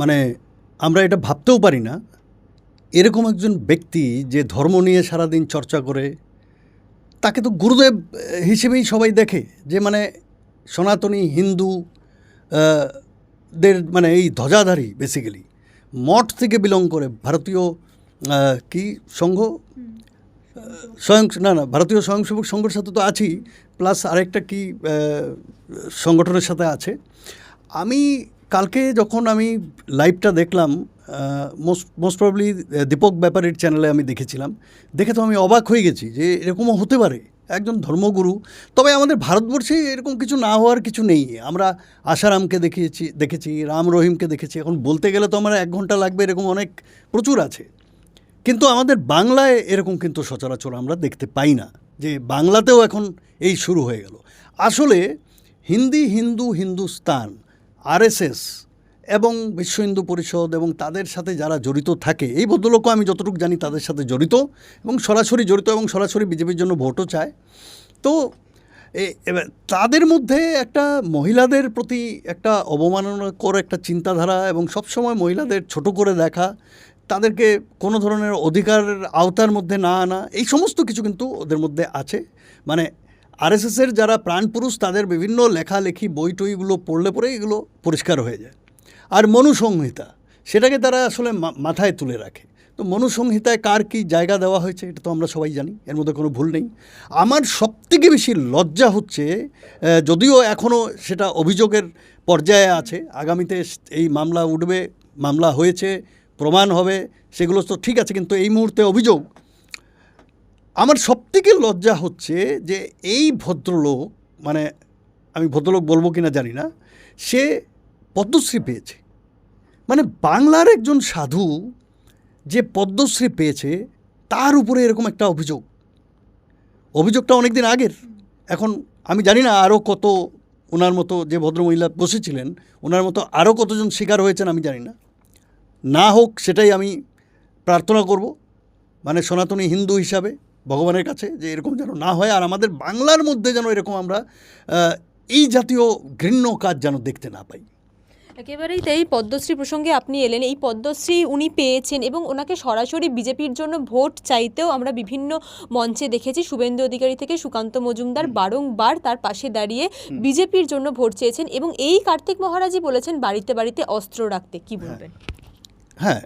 মানে আমরা এটা ভাবতেও পারি না। এরকম একজন ব্যক্তি যে ধর্ম নিয়ে সারাদিন চর্চা করে তাকে তো গুরুদেব হিসেবেই সবাই দেখে যে মানে সনাতনী হিন্দু দের মানে এই ধ্বজাধারী বেসিক্যালি মঠ থেকে বিলং করে ভারতীয় কি সংঘ? স্বয়ং না না ভারতীয় স্বয়ংসেবক সংঘের সাথে তো আছি প্লাস আরেকটা কি সংগঠনের সাথে আছে। আমি কালকে যখন আমি লাইভটা দেখলাম মোস্ট মোস্ট প্রবলি দীপক ব্যাপারের চ্যানেলে আমি দেখেছিলাম। দেখে তো আমি অবাক হয়ে গেছি যে এরকমও হতে পারে, একজন ধর্মগুরু। তবে আমাদের ভারতবর্ষে এরকম কিছু না হওয়ার কিছু নেই। আমরা আশারামকে দেখিয়েছি, দেখেছি, রাম রহিমকে দেখেছি। এখন বলতে গেলে তো আমার এক ঘণ্টা লাগবে, এরকম অনেক প্রচুর আছে। কিন্তু আমাদের বাংলায় এরকম কিন্তু সচরাচর আমরা দেখতে পাই না, যে বাংলাতেও এখন এই শুরু হয়ে গেল। আসলে হিন্দি, হিন্দু, হিন্দুস্তান আরএসএস এবং বিশ্ব হিন্দু পরিষদ এবং তাদের সাথে যারা জড়িত থাকে, এই ভদ্রলোকও আমি যতটুকু জানি তাদের সাথে জড়িত এবং সরাসরি জড়িত এবং সরাসরি বিজেপির জন্য ভোটও চায়। তো তাদের মধ্যে একটা মহিলাদের প্রতি একটা অবমাননাকর একটা চিন্তাধারা এবং সবসময় মহিলাদের ছোট করে দেখা, তাদেরকে কোনো ধরনের অধিকারের আওতার মধ্যে না আনা, এই সমস্ত কিছু কিন্তু ওদের মধ্যে আছে। মানে আরএসএসের যারা প্রাণপুরুষ তাদের বিভিন্ন লেখালেখি, বই টইগুলো পড়লে পরে এগুলো পরিষ্কার হয়ে যায়। আর মনুসংহিতা, সেটাকে তারা আসলে মাথায় তুলে রাখে। তো মনুসংহিতায় কার কী জায়গা দেওয়া হয়েছে, এটা তো আমরা সবাই জানি, এর মধ্যে কোনো ভুল নেই। আমার সবথেকে বেশি লজ্জা হচ্ছে যদিও এখনও সেটা অভিযোগের পর্যায়ে আছে, আগামীতে এই মামলা উঠবে, মামলা হয়েছে, প্রমাণ হবে, সেগুলো তো ঠিক আছে, কিন্তু এই মুহূর্তে অভিযোগ আমার সবথেকে লজ্জা হচ্ছে যে এই ভদ্রলোক মানে আমি ভদ্রলোক বলব কিনা জানি না, সে পদ্মশ্রী পেয়েছে। মানে বাংলার একজন সাধু যে পদ্মশ্রী পেয়েছে, তার উপরে এরকম একটা অভিযোগ। অভিযোগটা অনেক দিন আগের। এখন আমি জানি না আরও কত ওনার মতো যে ভদ্রমহিলা বসেছিলেন, ওনার মতো আরও কতজন শিকার হয়েছেন আমি জানি না। না হোক, সেটাই আমি প্রার্থনা করব। মানে সনাতনী হিন্দু হিসাবে। ভগবানের কাছে যে এরকম যেন না হয় আর আমাদের বাংলার মধ্যে যেন এরকম আমরা এই জাতীয় ঘৃণ্য কাজ যেন দেখতে না পাই। একেবারেই তাই পদ্মশ্রী প্রসঙ্গে আপনি এলেন। এই পদ্মশ্রী উনি পেয়েছেন এবং ওনাকে সরাসরি বিজেপির জন্য ভোট চাইতেও আমরা বিভিন্ন মঞ্চে দেখেছি। শুভেন্দু অধিকারী থেকে সুকান্ত মজুমদার বারংবার তার পাশে দাঁড়িয়ে বিজেপির জন্য ভোট চেয়েছেন এবং এই কার্তিক মহারাজই বলেছেন বাড়িতে বাড়িতে অস্ত্র রাখতে। কি বলবেন? হ্যাঁ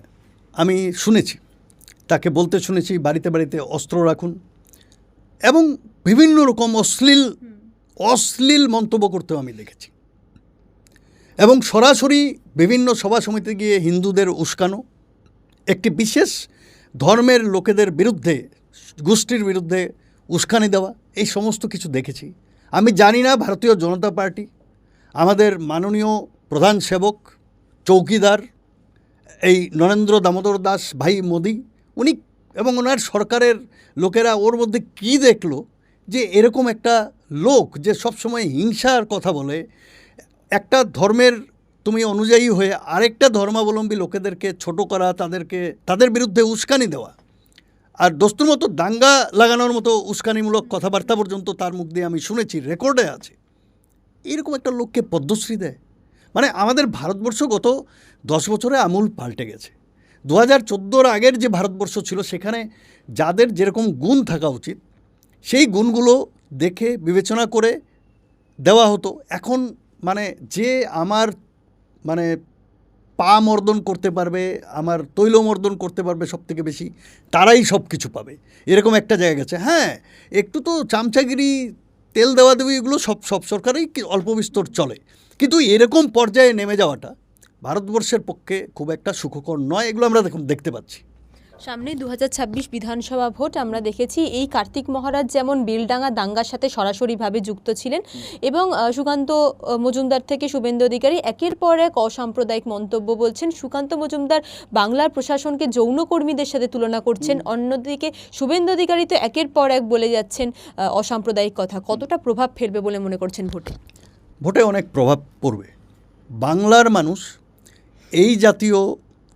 আমি শুনেছি। তাকে বলতে শুনেছি, বাড়িতে বাড়িতে অস্ত্র রাখুন। এবং বিভিন্ন রকম অশ্লীল অশ্লীল মন্তব্য করতেও আমি দেখেছি। এবং সরাসরি বিভিন্ন সভা সমিতি গিয়ে হিন্দুদের উস্কানো, একটি বিশেষ ধর্মের লোকেদের বিরুদ্ধে, গোষ্ঠীর বিরুদ্ধে উস্কানি দেওয়া, এই সমস্ত কিছু দেখেছি। আমি জানি না, ভারতীয় জনতা পার্টি, আমাদের মাননীয় প্রধান সেবক, চৌকিদার, এই নরেন্দ্র দামোদর দাস ভাই মোদি উনি এবং ওনার সরকারের লোকেরা ওর মধ্যে কি দেখল? যে এরকম একটা লোক যে সবসময় হিংসার কথা বলে, একটা ধর্মের তুমি অনুযায়ী হয়ে আরেকটা ধর্মাবলম্বী লোকেদেরকে ছোট করা, তাদেরকে, তাদের বিরুদ্ধে উস্কানি দেওয়া। আর দোস্তুর মতো দাঙ্গা লাগানোর মতো উস্কানিমূলক কথাবার্তা পর্যন্ত তার মুখ দিয়ে আমি শুনেছি, রেকর্ডে আছে। এরকম একটা লোককে পদ্মশ্রী দেয়। মানে আমাদের ভারতবর্ষ গত দশ বছরে আমূল পাল্টে গেছে। দু হাজার চোদ্দোর আগের যে ভারতবর্ষ ছিল, সেখানে যাদের যেরকম গুণ থাকা উচিত, সেই গুণগুলো দেখে, বিবেচনা করে দেওয়া হতো। এখন মানে যে আমার মানে পা মর্দন করতে পারবে, আমার তৈল মর্দন করতে পারবে সব থেকে বেশি, তারাই সব কিছু পাবে। এরকম একটা জায়গা গেছে হ্যাঁ একটু তো চামচাগিরি, তেল দেওয়া দেওয়া, এগুলো সব সব সরকারেই অল্প বিস্তর চলে। কিন্তু এরকম পর্যায়ে নেমে যাওয়াটা ভারতবর্ষের পক্ষে খুব একটা সুখকর নয় এগুলো আমরা দেখুন দেখতে পাচ্ছি। সামনে দু হাজার ছাব্বিশ বিধানসভা ভোট আমরা দেখেছি এই কার্তিক মহারাজ যেমন বেলডাঙ্গা দাঙ্গার সাথে সরাসরিভাবে যুক্ত ছিলেন এবং সুকান্ত মজুমদার থেকে শুভেন্দু অধিকারী একের পর এক অসাম্প্রদায়িক মন্তব্য বলছেন। সুকান্ত মজুমদার বাংলার প্রশাসনকে যৌনকর্মীদের সাথে তুলনা করছেন অন্যদিকে শুভেন্দু অধিকারী তো একের পর এক বলে যাচ্ছেন অসাম্প্রদায়িক কথা। কতটা প্রভাব ফেলবে বলে মনে করছেন ভোটে? ভোটে অনেক প্রভাব পড়বে। বাংলার মানুষ এই জাতীয়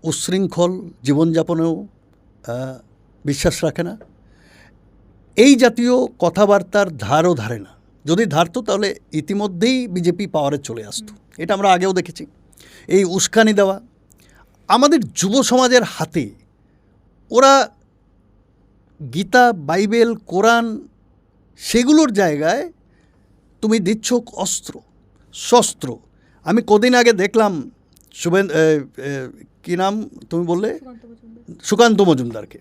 উচ্ছৃঙ্খল জীবনযাপনেও বিশ্বাস রাখে না। এই জাতীয় কথাবার্তার ধারও ধারে না। যদি ধারতো, তাহলে ইতিমধ্যেই বিজেপি পাওয়ারে চলে আসতো। এটা আমরা আগেও দেখেছি। এই উস্কানি দেওয়া, আমাদের যুব সমাজের হাতে ওরা গীতা, বাইবেল, কোরআন, সেগুলোর জায়গায় তুমি দিচ্ছ অস্ত্র শস্ত্র আমি কদিন আগে দেখলাম শুভেন কী নাম তুমি বললে? সুকান্ত মজুমদারকে।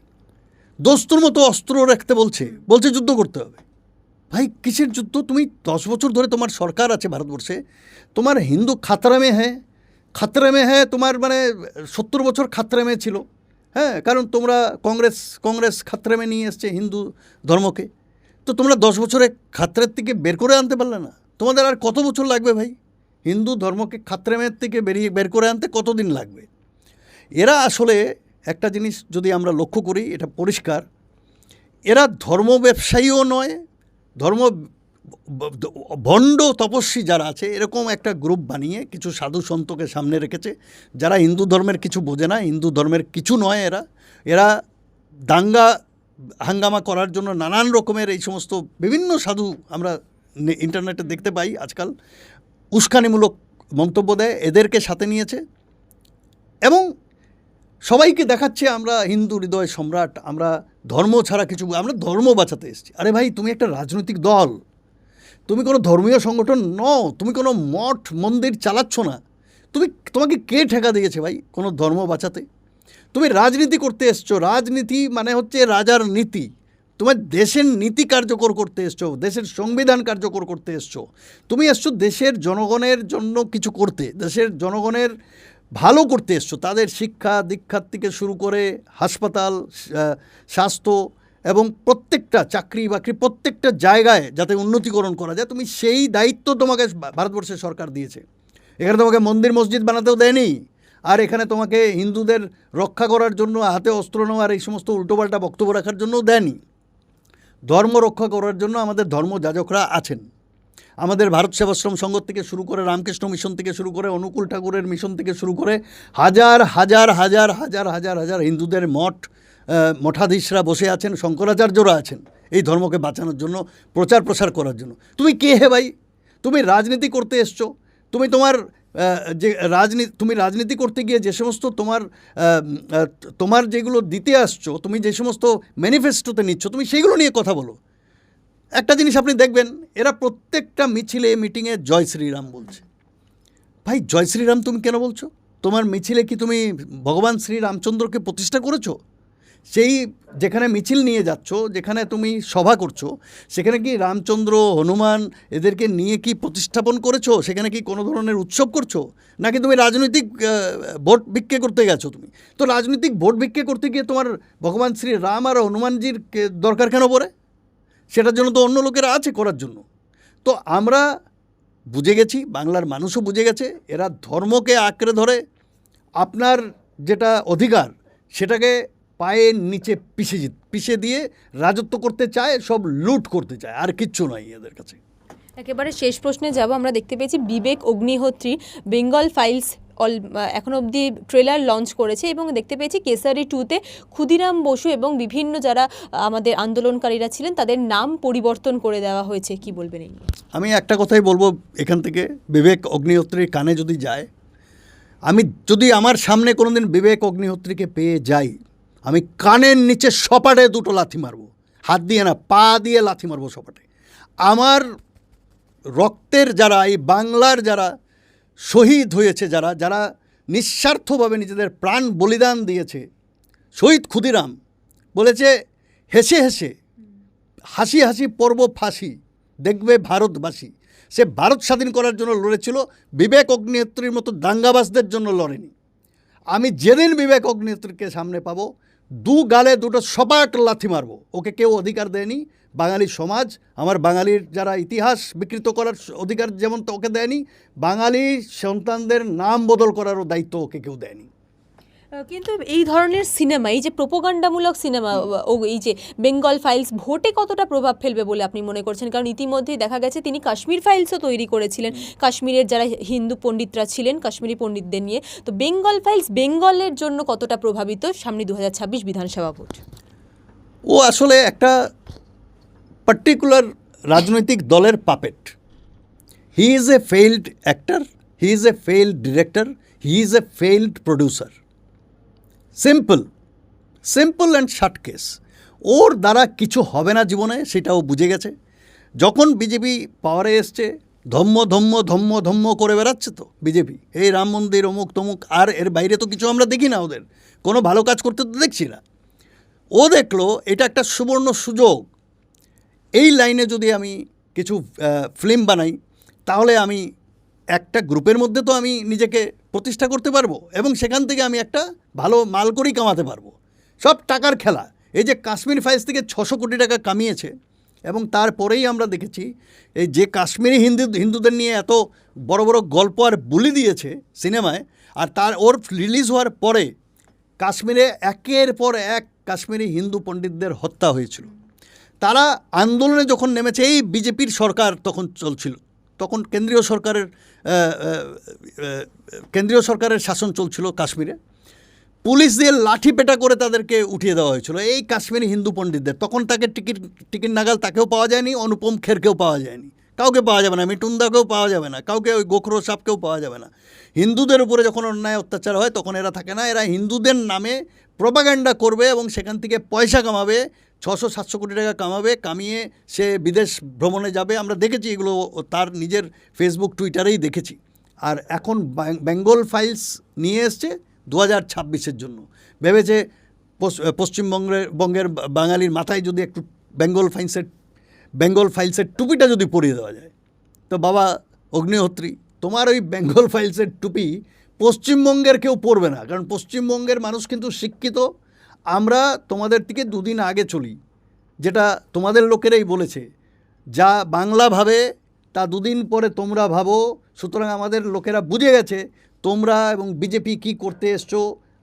দোস্তুর মতো অস্ত্র রাখতে বলছে। বলছে যুদ্ধ করতে হবে। ভাই কিসের যুদ্ধ? তুমি দশ বছর ধরে তোমার সরকার আছে ভারতবর্ষে। তোমার হিন্দু খাতরা মে হ্যাঁ। খাতরামে হ্যাঁ তোমার মানে সত্তর বছর খাতরা মে ছিল। হ্যাঁ কারণ তোমরা কংগ্রেস কংগ্রেস খাতরা মে নিয়ে এসছে হিন্দু ধর্মকে। তো তোমরা দশ বছরে খাতরের থেকে বের করে আনতে পারলে না। তোমাদের আর কত বছর লাগবে ভাই? হিন্দু ধর্মকে খাত্রেমের থেকে বেরিয়ে বের করে আনতে কতদিন লাগবে? এরা আসলে একটা জিনিস যদি আমরা লক্ষ্য করি, এটা পরিষ্কার। এরা ধর্ম ব্যবসায়ীও নয়, ধর্ম ভণ্ড তপস্বী যারা আছে, এরকম একটা গ্রুপ বানিয়ে কিছু সাধু সন্তকে সামনে রেখেছে, যারা হিন্দু ধর্মের কিছু বোঝে না, হিন্দু ধর্মের কিছু নয় এরা। এরা দাঙ্গা হাঙ্গামা করার জন্য নানান রকমের এই সমস্ত বিভিন্ন সাধু আমরা ইন্টারনেটে দেখতে পাই আজকাল। উস্কানিমূলক মন্তব্য দেয়, এদেরকে সাথে নিয়েছে। এবং সবাইকে দেখাচ্ছে আমরা হিন্দু হৃদয় সম্রাট, আমরা ধর্ম ছাড়া কিছু আমরা ধর্ম বাঁচাতে এসেছি। আরে ভাই, তুমি একটা রাজনৈতিক দল। তুমি কোনো ধর্মীয় সংগঠন নও, তুমি কোনো মঠ, মন্দির চালাচ্ছ না। তুমি, তোমাকে কে ঠেকা দিয়েছে ভাই কোনো ধর্ম বাঁচাতে? তুমি রাজনীতি করতে এসছো। রাজনীতি মানে হচ্ছে রাজার নীতি। তোমার দেশের নীতি কার্যকর করতে এসছো, দেশের সংবিধান কার্যকর করতে এসছো। তুমি এসছো দেশের জনগণের জন্য কিছু করতে, দেশের জনগণের ভালো করতে এসছো। তাদের শিক্ষা দীক্ষার থেকে শুরু করে হাসপাতাল স্বাস্থ্য এবং প্রত্যেকটা চাকরি বাকরি প্রত্যেকটা জায়গায় যাতে উন্নতিকরণ করা যায়, তুমি সেই দায়িত্ব তোমাকে ভারতবর্ষের সরকার দিয়েছে। এখানে তোমাকে মন্দির মসজিদ বানাতেও দেয়নি, আর এখানে তোমাকে হিন্দুদের রক্ষা করার জন্য, হাতে অস্ত্র নেওয়ার এই সমস্ত উল্টোপাল্টা বক্তব্য রাখার জন্যও দেয়নি। ধর্ম রক্ষা করার জন্য আমাদের ধর্ম যাজকরা আছেন। আমাদের ভারত সেবাশ্রম সংঘ থেকে শুরু করে রামকৃষ্ণ মিশন থেকে শুরু করে অনুকূল ঠাকুরের মিশন থেকে শুরু করে হাজার হাজার হাজার হাজার হাজার হাজার হিন্দুদের মঠ মঠাধীশরা বসে আছেন, শঙ্করাচার্যরা আছেন এই ধর্মকে বাঁচানোর জন্য প্রচার প্রসার করার জন্য। তুমি কে হে ভাই? তুমি রাজনীতি করতে এসছো। তুমি তোমার যে রাজনীতি তুমি রাজনীতি করতে গিয়ে যে সমস্ত তোমার তোমার যেগুলো দিতে আসছো, তুমি যে সমস্ত ম্যানিফেস্টোতে নিচ্ছ, তুমি সেইগুলো নিয়ে কথা বলো। একটা জিনিস আপনি দেখবেন, এরা প্রত্যেকটা মিছিলে মিটিংয়ে জয় শ্রীরাম বলছে। ভাই, জয় শ্রীরাম তুমি কেন বলছো? তোমার মিছিলে কি তুমি ভগবান শ্রীরামচন্দ্রকে প্রতিষ্ঠা করেছ? সেই যেখানে মিছিল নিয়ে যাচ্ছ, যেখানে তুমি সভা করছ, সেখানে কি রামচন্দ্র, হনুমান এদেরকে নিয়ে কি প্রতিস্থাপন করেছ? সেখানে কি কোনো ধরনের উৎসব করছ? নাকি তুমি রাজনৈতিক ভোট ভিক্ষে করতে গেছো তুমি? তো রাজনৈতিক ভোট ভিক্ষে করতে গিয়ে তোমার ভগবান শ্রী রাম আর হনুমানজির দরকার কেন পড়ে? সেটার জন্য তো অন্য লোকেরা আছে করার জন্য। তো আমরা বুঝে গেছি, বাংলার মানুষও বুঝে গেছে, এরা ধর্মকে আঁকড়ে ধরে। আপনার যেটা অধিকার, সেটাকে পায়ের নিচে পিষে পিষে দিয়ে রাজত্ব করতে চায় সব লুট করতে চায় আর কিচ্ছু নয় এদের কাছে। একেবারে শেষ প্রশ্নে যাব আমরা দেখতে পেয়েছি বিবেক অগ্নিহোত্রী বেঙ্গল ফাইলস অল এখন অবধি ট্রেলার লঞ্চ করেছে এবং দেখতে পেয়েছি কেসারি টুতে ক্ষুদিরাম বসু এবং বিভিন্ন যারা আমাদের আন্দোলনকারীরা ছিলেন তাদের নাম পরিবর্তন করে দেওয়া হয়েছে কি বলবেন এই আমি একটা কথাই বলব এখান থেকে বিবেক অগ্নিহোত্রীর কানে যদি যায় আমি যদি আমার সামনে কোনোদিন বিবেক অগ্নিহোত্রীকে পেয়ে যাই আমি কানের নিচে সপাটে দুটো লাথি মারবো। হাত দিয়ে না, পা দিয়ে লাথি মারব সপাটে। আমার রক্তের যারা, এই বাংলার যারা শহীদ হয়েছে, যারা যারা নিঃস্বার্থভাবে নিজেদের প্রাণ বলিদান দিয়েছে, শহীদ ক্ষুদিরাম বলেছে, হেসে হেসে, হাসি হাসি পর্ব ফাঁসি, দেখবে ভারতবাসী। সে ভারত স্বাধীন করার জন্য লড়েছিল, বিবেক অগ্নিহোত্রীর মতো দাঙ্গাবাসদের জন্য লড়েনি। আমি যেদিন বিবেক অগ্নিহোত্রীকে সামনে পাবো দু গালে দুটো সপাট লাথি মারবো। ওকে কেউ অধিকার দেয়নি। বাঙালি সমাজ, আমার বাঙালির যারা ইতিহাস বিকৃত করার অধিকার যেমন তো ওকে দেয়নি, বাঙালি সন্তানদের নাম বদল করারও দায়িত্ব ওকে কেউ দেয়নি। কিন্তু এই ধরনের সিনেমা এই যে প্রোপাগান্ডামূলক সিনেমা ও এই যে বেঙ্গল ফাইলস ভোটে কতটা প্রভাব ফেলবে বলে আপনি মনে করছেন? কারণ ইতিমধ্যেই দেখা গেছে তিনি কাশ্মীর ফাইলসও তৈরি করেছিলেন। কাশ্মীরের যারা হিন্দু পণ্ডিতরা ছিলেন কাশ্মীরি পণ্ডিতদের নিয়ে। তো বেঙ্গল ফাইলস বেঙ্গলের জন্য কতটা প্রভাবিত? সামনে দু হাজার ছাব্বিশ বিধানসভা ভোট। ও আসলে একটা পার্টিকুলার রাজনৈতিক দলের puppet. He is a failed actor he is a failed director he is a failed producer simple simple and short case ওর দ্বারা কিছু হবে না জীবনে, সেটাও বুঝে গেছে। যখন বিজেপি পাওয়ারে এসছে, ধম্ম ধম্ম ধম্ম ধম্ম করে বেড়াচ্ছে তো বিজেপি এই রাম মন্দির, অমুক, তমুক, আর এর বাইরে তো কিছু আমরা দেখি না ওদের। কোনো ভালো কাজ করতে তো দেখছি না। ও দেখল, এটা একটা সুবর্ণ সুযোগ। এই লাইনে যদি আমি কিছু ফিল্ম বানাই, তাহলে আমি একটা গ্রুপের মধ্যে তো আমি নিজেকে প্রতিষ্ঠা করতে পারব এবং সেখান থেকে আমি একটা ভালো মাল করেই কামাতে পারব। সব টাকার খেলা। এই যে কাশ্মীর ফাইলস থেকে ছশো কোটি টাকা কামিয়েছে এবং তারপরেই আমরা দেখেছি, এই যে কাশ্মীরি হিন্দু, হিন্দুদের নিয়ে এত বড় বড় গল্প আর বুলি দিয়েছে সিনেমায় আর তার ওর রিলিজ হওয়ার পরে কাশ্মীরে একের পর এক কাশ্মীরি হিন্দু পণ্ডিতদের হত্যা হয়েছিল। তারা আন্দোলনে যখন নেমেছে, এই বিজেপির সরকার তখন চলছিল। তখন কেন্দ্রীয় সরকারের কেন্দ্রীয় সরকারের শাসন চলছিল কাশ্মীরে। পুলিশ দিয়ে লাঠি পেটা করে তাদেরকে উঠিয়ে দেওয়া হয়েছিল। এই কাশ্মীরি হিন্দু পণ্ডিতদের। তখন তাকে টিকিট টিকিট নাগাল তাকেও পাওয়া যায়নি, অনুপম খেরকেও পাওয়া যায়নি। কাউকে পাওয়া যাবে না, মিটুন্দাকেও পাওয়া যাবে না, কাউকে ওই গোখরো সাপকেও পাওয়া যাবে না। হিন্দুদের উপরে যখন অন্যায় অত্যাচার হয়, তখন এরা থাকে না। এরা হিন্দুদের নামে প্রপাগান্ডা করবে এবং সেখান থেকে পয়সা কামাবে ছশো সাতশো কোটি টাকা কামাবে, কামিয়ে সে বিদেশ ভ্রমণে যাবে। আমরা দেখেছি এগুলো তার নিজের ফেসবুক টুইটারেই দেখেছি। আর এখন বেঙ্গল ফাইলস নিয়ে এসছে দু হাজার ছাব্বিশের জন্য। ভেবেছে পশ্চিমবঙ্গের, বঙ্গের বাঙালির মাথায় যদি একটু বেঙ্গল ফাইলসের বেঙ্গল ফাইলসের টুপিটা যদি পরিয়ে দেওয়া যায়। তো বাবা অগ্নিহোত্রী, তোমার ওই বেঙ্গল ফাইলসের টুপি পশ্চিমবঙ্গের কেউ পরবে না। কারণ পশ্চিমবঙ্গের মানুষ কিন্তু শিক্ষিত আমরা তোমাদের থেকে দুদিন আগে চলি, যেটা তোমাদের লোকেরাই বলেছে। যা বাংলা ভাবে, তা দুদিন পরে তোমরা ভাবো। সুতরাং আমাদের লোকেরা বুঝে গেছে তোমরা এবং বিজেপি কি করতে এসছো,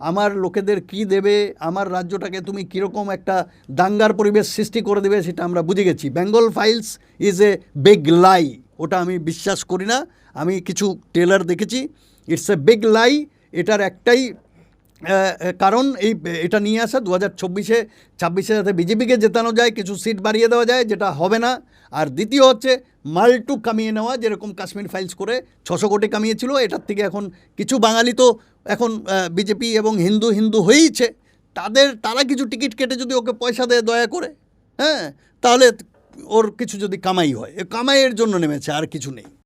আমার লোকেদের কি দেবে, আমার রাজ্যটাকে তুমি কীরকম একটা দাঙ্গার পরিবেশ সৃষ্টি করে দেবে সেটা আমরা বুঝে গেছি। Bengal files is a big lie, ওটা আমি বিশ্বাস করি না। আমি কিছু ট্রেলার দেখেছি। ইটস এ বিগ লাই, এটার একটাই কারণ এই, এটা নিয়ে আসা দু হাজার চব্বিশে, ছাব্বিশে যাতে বিজেপিকে জেতানো যায়, কিছু সিট বাড়িয়ে দেওয়া যায়, যেটা হবে না। আর দ্বিতীয় হচ্ছে, মাল্টু কামিয়ে নেওয়া, যেরকম কাশ্মীর ফাইলস করে ছশো কোটি কামিয়েছিল, এটার থেকে এখন কিছু বাঙালি তো এখন বিজেপি এবং হিন্দু হিন্দু হয়েইছে, তাদের, তারা কিছু টিকিট কেটে যদি ওকে পয়সা দেয়, দয়া করে হ্যাঁ? তাহলে ওর কিছু যদি কামাই হয় কামাইয়ের জন্য নেমেছে, আর কিছু নেই।